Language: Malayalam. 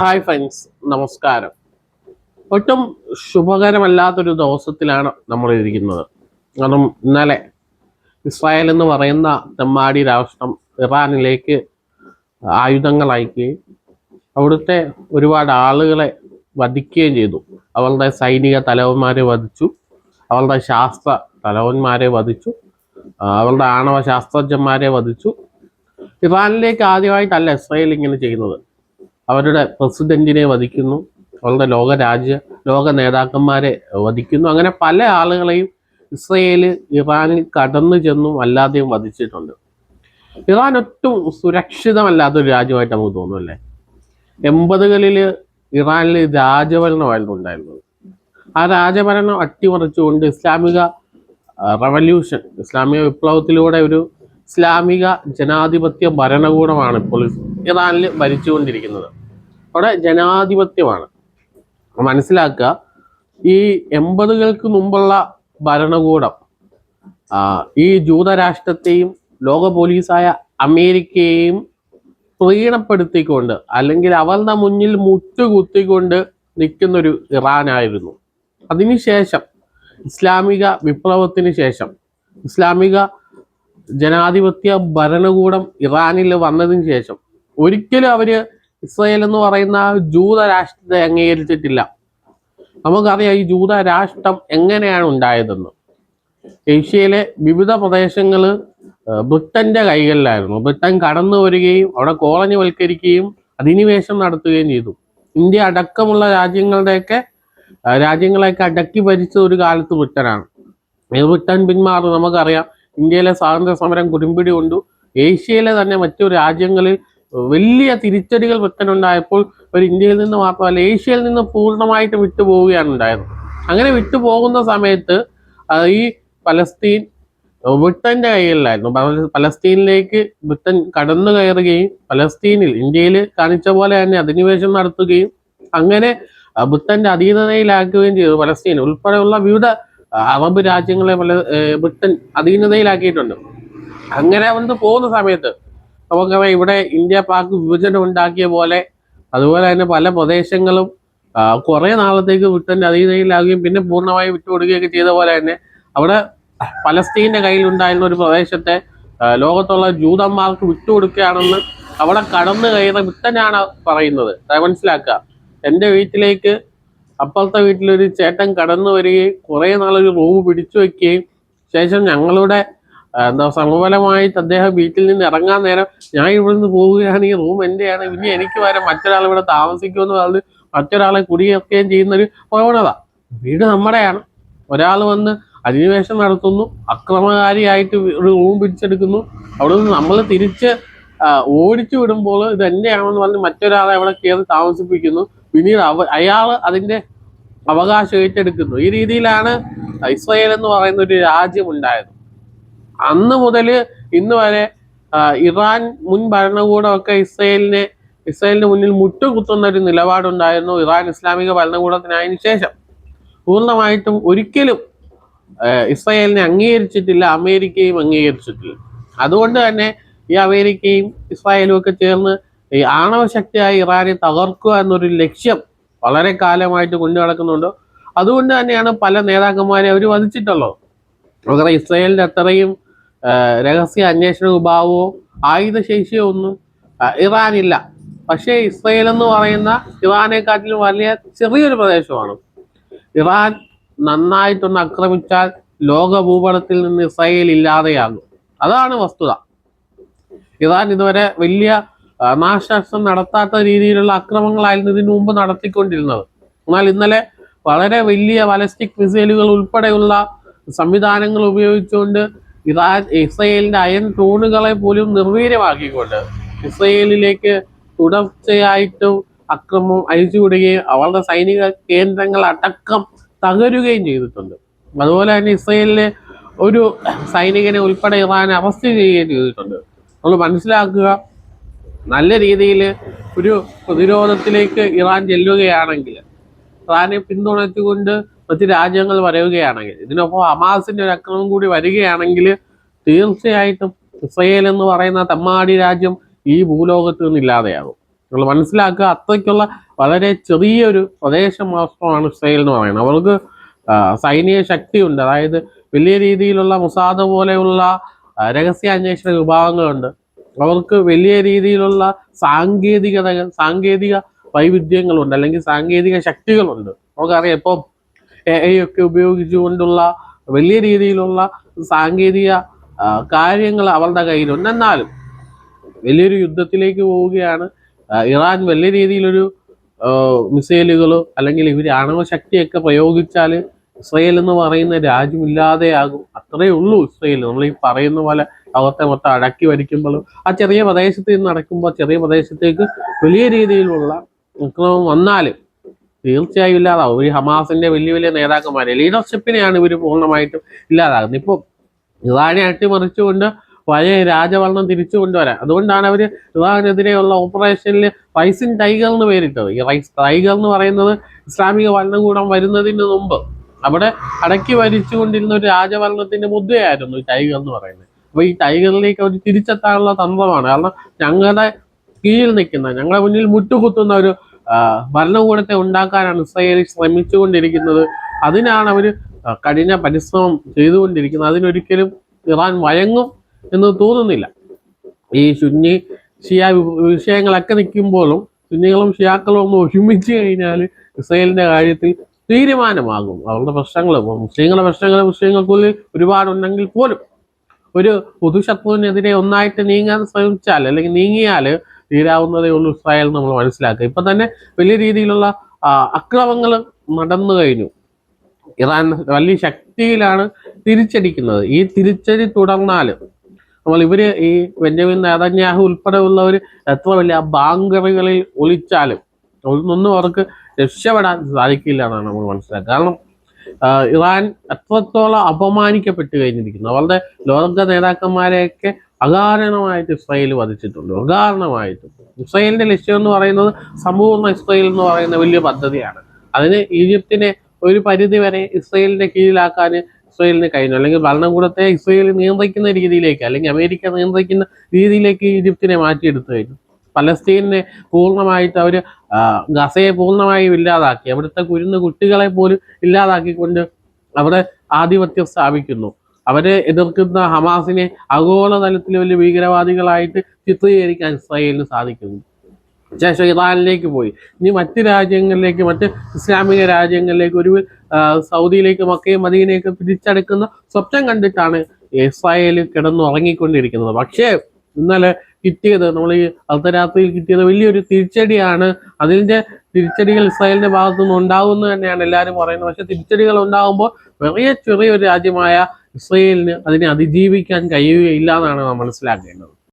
ഹായ് ഫ്രണ്ട്സ് നമസ്കാരം. ഒട്ടും ശുഭകരമല്ലാത്തൊരു ദിവസത്തിലാണ് നമ്മൾ ഇരിക്കുന്നത് കാരണം ഇന്നലെ ഇസ്രായേൽ എന്ന് പറയുന്ന തെമ്മാടി രാഷ്ട്രം ഇറാനിലേക്ക് ആയുധങ്ങൾ അയക്കുകയും അവിടുത്തെ ഒരുപാട് ആളുകളെ വധിക്കുകയും ചെയ്തു. അവരുടെ സൈനിക തലവന്മാരെ വധിച്ചു. അവരുടെ ശാസ്ത്ര തലവന്മാരെ വധിച്ചു. അവരുടെ ആണവ ശാസ്ത്രജ്ഞന്മാരെ വധിച്ചു. ഇറാനിലേക്ക് ആദ്യമായിട്ടല്ല ഇസ്രായേൽ ഇങ്ങനെ ചെയ്യുന്നത്. അവരുടെ പ്രസിഡന്റിനെ വധിക്കുന്നു അവരുടെ ലോക രാജ്യ ലോക നേതാക്കന്മാരെ വധിക്കുന്നു. അങ്ങനെ പല ആളുകളെയും ഇസ്രയേൽ ഇറാനിൽ കടന്നു ചെന്നും അല്ലാതെയും വധിച്ചിട്ടുണ്ട്. ഇറാൻ ഒട്ടും സുരക്ഷിതമല്ലാത്തൊരു രാജ്യമായിട്ട് നമുക്ക് തോന്നും അല്ലേ എൺപതുകളിൽ ഇറാനിൽ രാജഭരണമായിരുന്നു ഉണ്ടായിരുന്നത്. ആ രാജഭരണം അട്ടിമറിച്ചുകൊണ്ട് ഇസ്ലാമിക റവല്യൂഷൻ ഇസ്ലാമിക വിപ്ലവത്തിലൂടെ ഒരു ഇസ്ലാമിക ജനാധിപത്യ ഭരണകൂടമാണ് ഇപ്പോൾ ഇറാനിൽ ഭരിച്ചുകൊണ്ടിരിക്കുന്നത്. അവിടെ ജനാധിപത്യമാണ്. മനസ്സിലാക്കുക ഈ എൺപതുകൾക്ക് മുമ്പുള്ള ഭരണകൂടം ഈ ജൂതരാഷ്ട്രത്തെയും ലോക പോലീസായ അമേരിക്കയെയും പ്രീണപ്പെടുത്തിക്കൊണ്ട് അല്ലെങ്കിൽ അവരുടെ മുന്നിൽ മുട്ടുകുത്തിക്കൊണ്ട് നിൽക്കുന്നൊരു ഇറാനായിരുന്നു. അതിനുശേഷം ഇസ്ലാമിക വിപ്ലവത്തിന് ശേഷം ഇസ്ലാമിക ജനാധിപത്യ ഭരണകൂടം ഇറാനിൽ വന്നതിന് ശേഷം ഒരിക്കലും അവർ ഇസ്രായേൽ എന്ന് പറയുന്ന ജൂത രാഷ്ട്രത്തെ അംഗീകരിച്ചിട്ടില്ല. നമുക്കറിയാം ഈ ജൂത രാഷ്ട്രം എങ്ങനെയാണ് ഉണ്ടായതെന്ന്. ഏഷ്യയിലെ വിവിധ പ്രദേശങ്ങൾ ബ്രിട്ടന്റെ കൈകളിലായിരുന്നു. ബ്രിട്ടൻ കടന്നു വരികയും അവിടെ കോളനിവൽക്കരിക്കുകയും അധിനിവേശം നടത്തുകയും ചെയ്തു. ഇന്ത്യ അടക്കമുള്ള രാജ്യങ്ങളുടെയൊക്കെ രാജ്യങ്ങളെയൊക്കെ അടക്കി ഭരിച്ച ഒരു കാലത്ത് ബ്രിട്ടനാണ്. ബ്രിട്ടൻ പിന്മാറി നമുക്കറിയാം ഇന്ത്യയിലെ സ്വാതന്ത്ര്യ സമരം കുടുംബിടി കൊണ്ടു ഏഷ്യയിലെ തന്നെ മറ്റു രാജ്യങ്ങളിൽ വലിയ തിരിച്ചടികൾ ബ്രിട്ടനുണ്ടായപ്പോൾ ഒരു ഇന്ത്യയിൽ നിന്ന് മാത്രമല്ല ഏഷ്യയിൽ നിന്ന് പൂർണമായിട്ട് വിട്ടുപോവുകയാണ് ഉണ്ടായത്. അങ്ങനെ വിട്ടുപോകുന്ന സമയത്ത് ഈ പലസ്തീൻ ബ്രിട്ടന്റെ കയ്യിലായിരുന്നു. പലസ്തീനിലേക്ക് ബ്രിട്ടൻ കടന്നു കയറുകയും പലസ്തീനിൽ ഇന്ത്യയിൽ കാണിച്ച പോലെ തന്നെ അധിനിവേശം നടത്തുകയും അങ്ങനെ ബ്രിട്ടന്റെ അധീനതയിലാക്കുകയും ചെയ്തു. പലസ്തീൻ ഉൾപ്പെടെയുള്ള വിവിധ അറബ് രാജ്യങ്ങളെ പല ബ്രിട്ടൻ അധീനതയിലാക്കിയിട്ടുണ്ട്. അങ്ങനെ വന്ന് പോകുന്ന സമയത്ത് നമുക്കറിയാം ഇവിടെ ഇന്ത്യ പാക് വിഭജനം ഉണ്ടാക്കിയ പോലെ അതുപോലെ തന്നെ പല പ്രദേശങ്ങളും കുറേ നാളത്തേക്ക് ബ്രിട്ടന്റെ അധീനതയിലാകുകയും പിന്നെ പൂർണമായി വിട്ടുകൊടുക്കുകയൊക്കെ ചെയ്ത പോലെ തന്നെ അവിടെ പലസ്തീന്റെ കയ്യിലുണ്ടായിരുന്ന ഒരു പ്രദേശത്തെ ലോകത്തുള്ള ജൂതന്മാർക്ക് വിട്ടുകൊടുക്കുകയാണെന്ന് അവിടെ കടന്നു കയറുന്ന ബ്രിട്ടനാണ് പറയുന്നത്. അത് മനസ്സിലാക്കുക. എന്റെ വീട്ടിലേക്ക് അപ്പുറത്തെ വീട്ടിലൊരു ചേട്ടൻ കടന്നു വരികയും കുറേ നാളൊരു റൂം പിടിച്ചു വയ്ക്കുകയും ശേഷം ഞങ്ങളുടെ എന്താ സമഫലമായിട്ട് അദ്ദേഹം വീട്ടിൽ നിന്ന് ഇറങ്ങാൻ നേരം ഞാൻ ഇവിടുന്ന് പോവുകയാണ് ഈ റൂം എന്റെയാണ് ഇനി എനിക്ക് വരെ മറ്റൊരാൾ ഇവിടെ താമസിക്കുമെന്ന് പറഞ്ഞ് മറ്റൊരാളെ ചെയ്യുന്ന ഒരു പ്രവണത. വീട് നമ്മുടെയാണ്. ഒരാൾ വന്ന് അധിനിവേശം നടത്തുന്നു അക്രമകാരിയായിട്ട് ഒരു റൂം പിടിച്ചെടുക്കുന്നു. അവിടെ നിന്ന് നമ്മൾ തിരിച്ച് ഓടിച്ചു വിടുമ്പോൾ ഇത് എന്റെയാണെന്ന് പറഞ്ഞ് മറ്റൊരാളെ അവിടെ കയറി താമസിപ്പിക്കുന്നു. പിന്നീട് അവ അയാൾ അതിന്റെ അവകാശം ഏറ്റെടുക്കുന്നു. ഈ രീതിയിലാണ് ഇസ്രയേൽ എന്ന് പറയുന്ന ഒരു രാജ്യം ഉണ്ടായത്. അന്ന് മുതൽ ഇന്ന് വരെ ഇറാൻ മുൻ ഭരണകൂടമൊക്കെ ഇസ്രയേലിനെ ഇസ്രയേലിന് മുന്നിൽ മുട്ടുകുത്തുന്ന ഒരു നിലപാടുണ്ടായിരുന്നു ഇറാൻ ഇസ്ലാമിക ഭരണകൂടത്തിനതിന് ശേഷം. പൂർണമായിട്ടും ഒരിക്കലും ഇസ്രയേലിനെ അംഗീകരിച്ചിട്ടില്ല അമേരിക്കയും അംഗീകരിച്ചിട്ടില്ല. അതുകൊണ്ട് തന്നെ ഈ അമേരിക്കയും ഇസ്രായേലും ഒക്കെ ചേർന്ന് ഈ ആണവ ശക്തിയായി ഇറാനെ തകർക്കുക എന്നൊരു ലക്ഷ്യം വളരെ കാലമായിട്ട് കൊണ്ടു നടക്കുന്നുണ്ട്. അതുകൊണ്ട് തന്നെയാണ് പല നേതാക്കന്മാരെ അവർ വധിച്ചിട്ടുള്ളത്. അവരുടെ ഇസ്രായേലിന്റെ അത്രയും രഹസ്യ അന്വേഷണ വിഭാഗമോ ആയുധശേഷിയോ ഒന്നും ഇറാനില്ല. പക്ഷേ ഇസ്രയേൽ എന്ന് പറയുന്ന ഇറാനെക്കാട്ടിലും വലിയ ചെറിയൊരു പ്രദേശമാണ്. ഇറാൻ നന്നായിട്ടൊന്ന് ആക്രമിച്ചാൽ ലോക ഭൂപടത്തിൽ നിന്ന് ഇസ്രയേൽ ഇല്ലാതെയാകും. അതാണ് വസ്തുത. ഇറാൻ ഇതുവരെ വലിയ നാശനഷ്ടം നടത്താത്ത രീതിയിലുള്ള അക്രമങ്ങളായിരുന്നു ഇതിനു മുമ്പ് നടത്തിക്കൊണ്ടിരുന്നത്. എന്നാൽ ഇന്നലെ വളരെ വലിയ ബാലിസ്റ്റിക് മിസൈലുകൾ ഉൾപ്പെടെയുള്ള സംവിധാനങ്ങൾ ഉപയോഗിച്ചുകൊണ്ട് ഇറാൻ ഇസ്രയേലിന്റെ അയൻ ടൂണുകളെ പോലും നിർവീര്യമാക്കിക്കൊണ്ട് ഇസ്രയേലിലേക്ക് തുടർച്ചയായിട്ടും അക്രമം അഴിച്ചുവിടുകയും അവരുടെ സൈനിക കേന്ദ്രങ്ങൾ അടക്കം തകരുകയും ചെയ്തിട്ടുണ്ട്. അതുപോലെ തന്നെ ഇസ്രയേലിലെ ഒരു സൈനികനെ ഉൾപ്പെടെ ഇറാൻ അറസ്റ്റ് ചെയ്യുകയും ചെയ്തിട്ടുണ്ട്. നമ്മൾ മനസ്സിലാക്കുക നല്ല രീതിയിൽ ഒരു പ്രതിരോധത്തിലേക്ക് ഇറാൻ ചെല്ലുകയാണെങ്കിൽ ഇറാനെ പിന്തുണച്ചുകൊണ്ട് മറ്റ് രാജ്യങ്ങൾ വരികയാണെങ്കിൽ ഇതിനൊപ്പം ഹമാസിന്റെ ഒരു അക്രമം കൂടി വരികയാണെങ്കിൽ തീർച്ചയായിട്ടും ഇസ്രയേൽ എന്ന് പറയുന്ന തമ്മാടി രാജ്യം ഈ ഭൂലോകത്ത് നിന്ന് ഇല്ലാതെയാകും. നിങ്ങൾ മനസ്സിലാക്കുക അത്രയ്ക്കുള്ള വളരെ ചെറിയൊരു പ്രദേശം മാത്രമാണ് ഇസ്രയേൽ എന്ന് പറയുന്നത്. അവർക്ക് സൈനിക ശക്തിയുണ്ട്. അതായത് വലിയ രീതിയിലുള്ള മുസാദ പോലെയുള്ള രഹസ്യ രഹസ്യാന്വേഷണ വിഭാഗങ്ങളുണ്ട്. അവർക്ക് വലിയ രീതിയിലുള്ള സാങ്കേതികത സാങ്കേതിക വൈവിധ്യങ്ങളുണ്ട്. അല്ലെങ്കിൽ സാങ്കേതിക ശക്തികളുണ്ട്. നമുക്കറിയാം ഇപ്പം എ ഐ ഒക്കെ ഉപയോഗിച്ചുകൊണ്ടുള്ള വലിയ രീതിയിലുള്ള സാങ്കേതിക കാര്യങ്ങൾ അവരുടെ കയ്യിലുണ്ട്. എന്നാലും വലിയൊരു യുദ്ധത്തിലേക്ക് പോവുകയാണ്. ഇറാൻ വലിയ രീതിയിലൊരു മിസൈലുകളോ അല്ലെങ്കിൽ ഇവർ ആണവ ശക്തിയൊക്കെ പ്രയോഗിച്ചാൽ ഇസ്രയേൽ എന്ന് പറയുന്ന രാജ്യമില്ലാതെയാകും. അത്രയേ ഉള്ളൂ ഇസ്രയേൽ. നമ്മൾ ഈ പറയുന്ന പോലെ അവത്തെ മൊത്തം അടക്കി വരിക്കുമ്പോഴും ആ ചെറിയ പ്രദേശത്ത് നിന്ന് നടക്കുമ്പോൾ ചെറിയ പ്രദേശത്തേക്ക് വലിയ രീതിയിലുള്ള വിക്രമം വന്നാലും തീർച്ചയായും ഇല്ലാതാവും. ഈ ഹമാസിന്റെ വലിയ വലിയ നേതാക്കന്മാരെ ലീഡർഷിപ്പിനെയാണ് ഇവർ പൂർണമായിട്ടും ഇല്ലാതാകുന്നത് ഇപ്പോൾ ഇറാനെ അട്ടിമറിച്ചുകൊണ്ട് പഴയ രാജഭരണം തിരിച്ചു കൊണ്ടുവരാൻ. അതുകൊണ്ടാണ് അവർ ഇറാനെതിരെയുള്ള ഓപ്പറേഷനിൽ റൈസിൻ ടൈഗർ എന്ന് പേരിട്ടത്. ഈ റൈസ് ടൈഗർ എന്ന് പറയുന്നത് ഇസ്ലാമിക ഭരണകൂടം വരുന്നതിന് മുമ്പ് അവിടെ അടക്കി ഭരിച്ചുകൊണ്ടിരുന്ന ഒരു രാജഭരണത്തിന്റെ മുദ്രയായിരുന്നു ഈ ടൈഗർ എന്ന് പറയുന്നത്. അപ്പൊ ഈ ടൈഗറിലേക്ക് അവർ തിരിച്ചെത്താനുള്ള തന്ത്രമാണ്. കാരണം ഞങ്ങളുടെ കീഴിൽ നിൽക്കുന്ന ഞങ്ങളുടെ മുന്നിൽ മുട്ടുകുത്തുന്ന ഒരു ഭരണകൂടത്തെ ഉണ്ടാക്കാനാണ് ഇസ്രയേൽ ശ്രമിച്ചുകൊണ്ടിരിക്കുന്നത്. അതിനാണ് അവർ കഠിന പരിശ്രമം ചെയ്തുകൊണ്ടിരിക്കുന്നത്. അതിനൊരിക്കലും ഇറാൻ വഴങ്ങും എന്ന് തോന്നുന്നില്ല. ഈ സുന്നി ഷിയ വിഷയങ്ങളൊക്കെ നിൽക്കുമ്പോഴും സുന്നികളും ഷിയാക്കളും ഒന്ന് ഒരുമിച്ച് കഴിഞ്ഞാൽ ഇസ്രയേലിന്റെ കാര്യത്തിൽ തീരുമാനമാകും. അവരുടെ പ്രശ്നങ്ങൾ മുസ്ലിങ്ങളുടെ പ്രശ്നങ്ങൾ മുസ്ലിങ്ങൾക്കുള്ളിൽ ഒരുപാടുണ്ടെങ്കിൽ പോലും. ഒരു പൊതുശത്രുവിനെതിരെ ഒന്നായിട്ട് നീങ്ങാൻ ശ്രമിച്ചാൽ അല്ലെങ്കിൽ നീങ്ങിയാൽ തീരാവുന്നതേ ഉള്ളൂ ഇസ്രായേൽ നമ്മൾ മനസ്സിലാക്കുക. ഇപ്പൊ തന്നെ വലിയ രീതിയിലുള്ള അക്രമങ്ങൾ നടന്നു കഴിഞ്ഞു. ഇറാൻ വലിയ ശക്തിയിലാണ് തിരിച്ചടിക്കുന്നത്. ഈ തിരിച്ചടി തുടർന്നാൽ നമ്മൾ ഇവർ ഈ ബെഞ്ചമിൻ നേതന്യാഹു ഉൾപ്പെടെയുള്ളവർ എത്ര വലിയ ബാങ്കറുകളിൽ ഒളിച്ചാലും ഒന്നൊന്നും അവർക്ക് രക്ഷപ്പെടാൻ സാധിക്കില്ല എന്നാണ് നമ്മൾ മനസ്സിലാക്കുക. കാരണം ഇറാൻ എത്രത്തോളം അപമാനിക്കപ്പെട്ട് കഴിഞ്ഞിരിക്കുന്നു. അവരുടെ ലോക നേതാക്കന്മാരെയൊക്കെ അകാരണമായിട്ട് ഇസ്രായേൽ വധിച്ചിട്ടുണ്ട്. അകാരണമായിട്ട്. ഇസ്രായേലിന്റെ ലക്ഷ്യം എന്ന് പറയുന്നത് സമ്പൂർണ ഇസ്രായേൽ എന്ന് പറയുന്ന വലിയ പദ്ധതിയാണ്. അതിന് ഈജിപ്തിനെ ഒരു പരിധി വരെ ഇസ്രായേലിന്റെ കീഴിലാക്കാൻ ഇസ്രായേലിന് കഴിഞ്ഞു. അല്ലെങ്കിൽ ഭരണകൂടത്തെ ഇസ്രായേൽ നിയന്ത്രിക്കുന്ന രീതിയിലേക്ക് അല്ലെങ്കിൽ അമേരിക്ക നിയന്ത്രിക്കുന്ന രീതിയിലേക്ക് ഈജിപ്തിനെ മാറ്റിയെടുത്തു കഴിഞ്ഞു. പലസ്തീനെ പൂർണമായിട്ട് അവർ ഗസയെ പൂർണമായും ഇല്ലാതാക്കി. അവിടുത്തെ കുരുന്ന് കുട്ടികളെ പോലും ഇല്ലാതാക്കിക്കൊണ്ട് അവിടെ ആധിപത്യം സ്ഥാപിക്കുന്നു. അവരെ എതിർക്കുന്ന ഹമാസിനെ ആഗോളതലത്തിൽ വലിയ ഭീകരവാദികളായിട്ട് ചിത്രീകരിക്കാൻ ഇസ്രായേലിന് സാധിക്കുന്നു. ശേഷം ഇറാനിലേക്ക് പോയി. ഇനി മറ്റ് രാജ്യങ്ങളിലേക്ക് മറ്റ് ഇസ്ലാമിക രാജ്യങ്ങളിലേക്ക് ഒരു സൗദിയിലേക്ക് മക്കയും മദീനയൊക്കെ പിടിച്ചെടുക്കുന്ന സ്വപ്നം കണ്ടിട്ടാണ് ഇസ്രായേൽ കിടന്നു ഉറങ്ങിക്കൊണ്ടിരിക്കുന്നത്. പക്ഷേ ഇന്നലെ കിട്ടിയത് നമ്മൾ ഈ അർദ്ധരാത്രിയിൽ കിട്ടിയത് വലിയൊരു തിരിച്ചടിയാണ്. അതിന്റെ തിരിച്ചടികൾ ഇസ്രായേലിന്റെ ഭാഗത്തു നിന്ന് ഉണ്ടാവുമെന്ന് തന്നെയാണ് എല്ലാവരും പറയുന്നത്. പക്ഷെ തിരിച്ചടികൾ ഉണ്ടാകുമ്പോൾ വലിയ ചെറിയൊരു രാജ്യമായ ഇസ്രയേലിന് അതിനെ അതിജീവിക്കാൻ കഴിയുകയില്ല എന്നാണ് നാം മനസ്സിലാക്കേണ്ടത്.